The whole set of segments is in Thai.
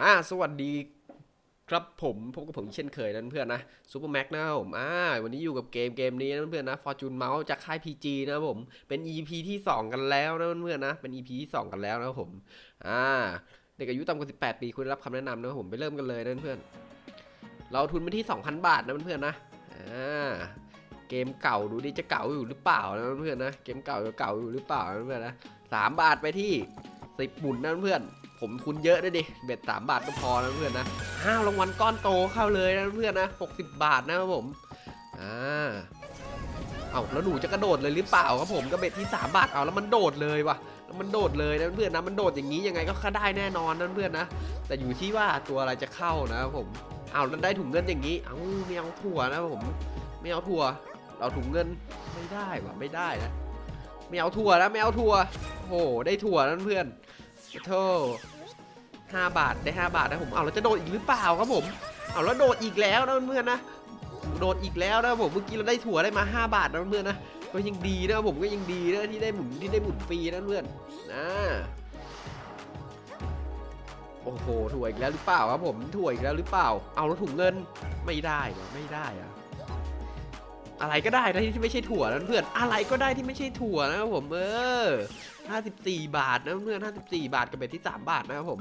อ่าสวัสดีครับผมพบกับผมเช่นเคยนะเพื่อนนะซูเปอร์แม็กนะผมอ่าวันนี้อยู่กับเกมเกมนี้นะเพื่อนนะฟอร์จูนเมาส์จากค่าย PG นะผมเป็น EP ที่ 2 กันแล้วนะเพื่อนนะเป็น EP ที่ 2 กันแล้วนะผมอ่าเด็กอายุต่ำกว่า 18 ปีควรได้รับคำแนะนำนะผมไปเริ่มกันเลยนะเพื่อน เราทุนไปที่ 2,000 บาทนะเพื่อนนะอ่าเกมเก่าดูดิจะเก่าอยู่หรือเปล่านะเพื่อนนะเกมเก่าจะเก่าอยู่หรือเปล่านะเพื่อนนะสามบาทไปที่สิบหมุนนะเพื่อน ผมทุนเยอะด้วยดิเบ็ดสามบาทก็พอนะเพื่อนนะห้ารางวัลก้อนโตเข้าเลยนะเพื่อนนะหกสิบบาทนะครับผมอ่าเอาแล้วหนูจะกระโดดเลยหรือเปล่าครับผมก็เบ็ดที่สามบาทเอาแล้วมันโดดเลยว่ะแล้วมันโดดเลยนะเพื่อนนะมันโดดอย่างนี้ยังไงก็ค่าได้แน่นอนนะเพื่อนนะแต่อยู่ที่ว่าตัวอะไรจะเข้านะครับผมเอาแล้วได้ถุงเงินอย่างนี้เอาไม่เอาถั่วนะผมไม่เอาถั่วเราถุงเงินไม่ได้ว่ะไม่ได้นะไม่เอาถั่วนะไม่เอาถั่วโอ้โหได้ถั่วนั่นเพื่อนโธ่ ห้าบาทได้ห้าบาทนะผมเอาแล้วจะโดดอีกหรือเปล่าครับผมเอาแล้วโดดอีกแล้วนะเพื่อนนะโดดอีกแล้วนะผมเมื่อกี้เราได้ถั่วได้มา 5 บาทนะเพื่อนนะก็ยังดีนะผมก็ยังดีนะที่ได้หมุนที่ได้หมุนฟรีนะเพื่อนนะโอ้โหถั่วอีกแล้วหรือเปล่าครับผมถั่วอีกแล้วหรือเปล่า เอาแล้วถุงเงินไม่ได้วะไม่ได้อะอะไรก็ได้นะที่ไม่ใช่ถั่วนะเพื่อนอะไรก็ได้ที่ไม่ใช่ถั่วนะครับผมเออ54 บาทนะเพื่อน54 บาทกับเบ็ดที่ 3 บาทนะครับผม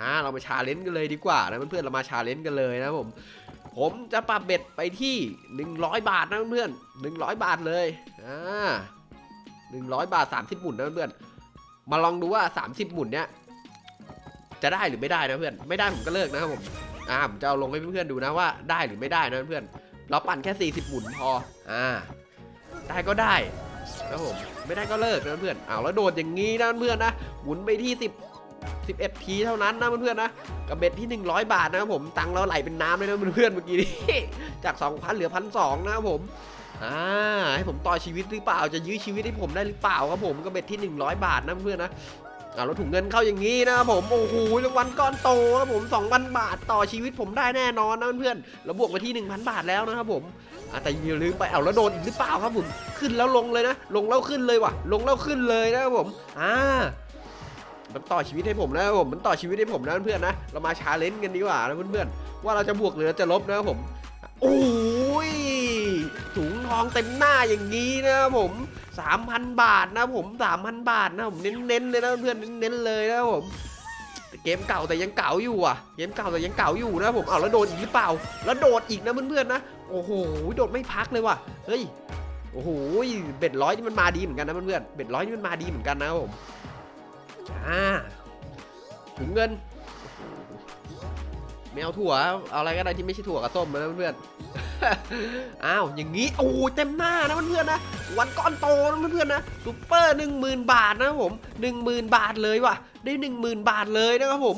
อ่าเรามาชาเลนจ์กันเลยดีกว่านะเพื่อนๆเรามาชาเลนจ์กันเลยนะผม ผมจะปรับเบ็ดไปที่ 100 บาทนะเพื่อนๆ100 บาทเลยอ่า100 บาท 30 หมุนนะเพื่อนๆมาลองดูว่า 30 หมุนเนี้ยจะได้หรือไม่ได้นะเพื่อนไม่ได้ผมก็เลิกนะครับผมอ่าผมจะเอาลงให้เพื่อนๆดูนะว่าได้หรือไม่ได้นะเพื่อนเราปั่นแค่ 40 หมุนพออ่าได้ก็ได้นะผมไม่ได้ก็เลิกนะเพื่อนเอาแล้วโดดอย่างนี้นะเพื่อนๆนะหมุนไปที่ 10 11ทีเท่านั้นนะเพื่อนๆนะกับเบ็ดที่ 100 บาทนะครับผมตังเราไหลเป็นน้ำเลยนะเพื่อนๆเมื่อกี้นี้จาก 2,000 เหลือพันสนะครับผมอ่าให้ผมต่อชีวิตหรือเปล่าจะยื้อชีวิตให้ผมได้หรือเปล่าครับผมกับเบ็ดที่ 100 บาทนะเพื่อนๆนะเอาแล้วถุงเงินเข้าอย่างนี้นะครับผมโอ้โหรางวัลก้อนโตครับผม2,000 บาทต่อชีวิตผมได้แน่นอนนะเพื่อนๆแล้วบวกมาที่ 1,000 บาทแล้วนะครับผมอะแต่อย่าลืมไปเอาแล้วโดนอีกหรือเปล่าครับผมขึ้นแล้วลงเลยนะ ลงแล้วขึ้นเลยว่ะ ลงแล้วขึ้นเลยนะครับผมอ่า มันต่อชีวิตให้ผมนะผมมันต่อชีวิตให้ผมนะเพื่อนๆนะเรามาชาเลนจ์กันดีกว่านะเพื่อนๆว่าเราจะบวกหรือจะลบนะผมโอ้ยถุงทองเต็มหน้าอย่างนี้นะผม3,000 บาทนะผม3,000 บาทนะผมเน้นๆเลยนะเพื่อนเน้นๆเลยนะผมเกมเก่าแต่ยังเก่าอยู่อะ เกมเก่าแต่ยังเก่าอยู่นะผมเอาแล้วโดดอีกหรือเปล่า แล้วโดดอีกนะเพื่อนๆนะโอ้โหโดดไม่พักเลยว่ะเฮ้ยโอ้โหเบ็ดร้อยนี่มันมาดีเหมือนกันนะเพื่อนๆเบ็ดร้อยนี่มันมาดีเหมือนกันนะผม อ่าถุงเงินไม่เอาถั่วเอาอะไรก็ได้ที่ไม่ใช่ถั่วกับส้มนะเพื่อนๆอ้าวอย่างนี้โอ้ยเต็มหน้านะเพื่อนๆนะวันก้อนโตนะเพื่อนๆนะซูเปอร์หนึ่งหมื่นบาทนะผมหนึ่งหมื่นบาทเลยว่ะได้หนึ่งหมื่นบาทเลยนะครับผม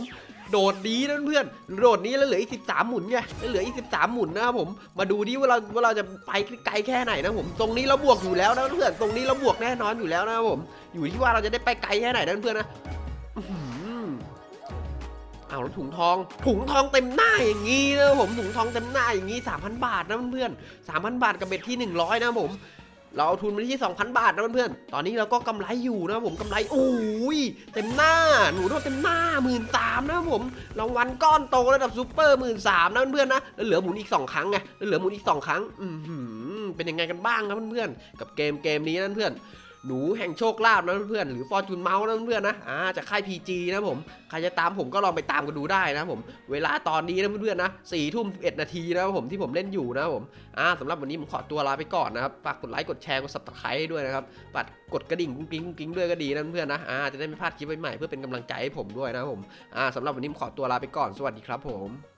โดดดีนะเพื่อนโดดนี้แล้วเหลืออีกสิบสามหมุนไงแล้วเหลืออีกสิบสามหมุนนะครับผมมาดูดิว่าเราว่าเราจะไปไกลแค่ไหนนะผมตรงนี้เราบวกอยู่แล้วนะเพื่อนตรงนี้เราบวกแน่นอนอยู่แล้วนะครับผม อยู่ที่ว่าเราจะได้ไปไกลแค่ไหนนะเพื่อนนะเอาแล้วถุงทอง ถุงทองเต็มหน้าอย่างนี้นะผมถุงทองเต็มหน้าอย่างนี้3,000 บาทนะเพื่อนๆ3,000 บาทกับเบ็ดที่ 100 นะผม เราเอาทุนมาที่ 2,000 บาทนะเพื่อนๆ ตอนนี้เราก็กำไรอยู่นะผมกำไรโอ้ยเต็มหน้าหนูโทษเต็มหน้าหมื่นสามนะผมรางวัลก้อนโตระดับซูเปอร์หมื่นสามนะเพื่อนๆนะแล้วเหลือหมุนอีก 2 ครั้งไงแล้วเหลือหมุนอีก 2 ครั้ง อืมเป็นยังไงกันบ้างครับเพื่อนๆกับเกมเกมนี้นะเพื่อน หนูแห่งโชคลาภนะเพื่อนหรือฟอร์จูนเมาส์นะเพื่อนนะอ่าจากค่าย PG นะผมใครจะตามผมก็ลองไปตามกันดูได้นะผมเวลาตอนนี้นะเพื่อนๆนะสี่ทุ่มสิบเอ็ดนาทีนะผมที่ผมเล่นอยู่นะผมอ่าสำหรับวันนี้ผมขอตัวลาไปก่อนนะครับฝากกดไลค์กดแชร์กด subscribe ให้ด้วยนะครับฝากกดกระดิ่งกุ้งกิ้งกุ้งกิ้งด้วยก็ดีนะเพื่อนนะอ่าจะได้ไม่พลาดคลิปใหม่ๆเพื่อเป็นกำลังใจให้ผมด้วยนะผมอ่าสำหรับวันนี้ผมขอตัวลาไปก่อนสวัสดีครับผม